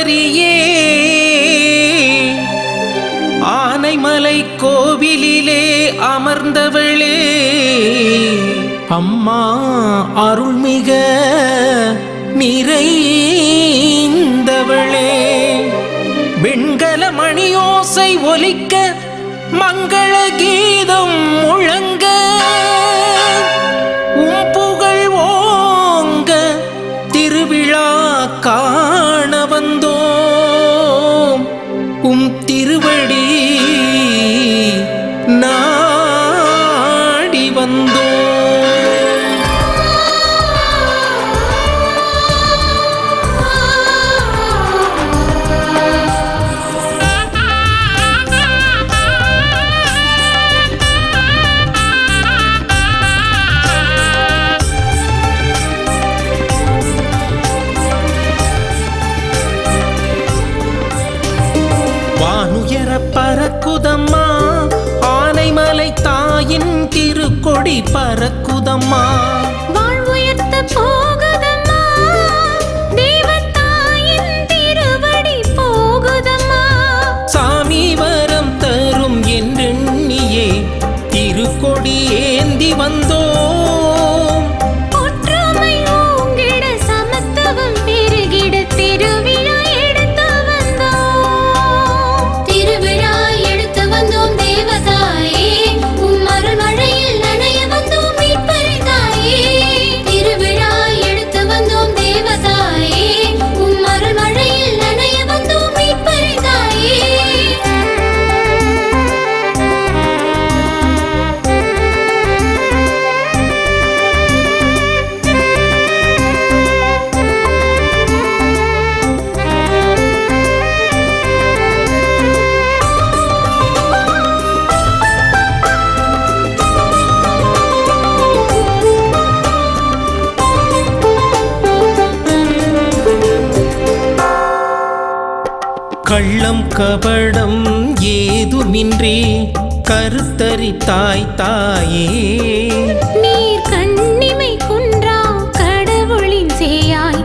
ஆரியே ஆனைமலை கோவிலிலே அமர்ந்தவளே. அம்மா அருள்மிக நிறைந்தவளே. வெண்கல மணியோசை ஒலிக்க மங்கள கீதம் முழங்க. விழா காண வந்தோம். உம் திருவடி நாடி வந்தோம். உயர பறக்குதம்மா. ஆனைமலை தாயின் திருக்கொடி பறக்குதம்மா. வாழ்வுயர்த்த போக கள்ளம் கபடம் ஏதுமின்றி கருத்தறி தாய் தாயே. நீர் கண்ணிமை குன்றா கடவுளின் சேயாய்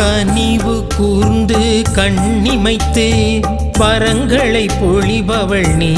கனிவு கூர்ந்து கண்ணிமைத்து வரங்களை பொழிபவள் நீ.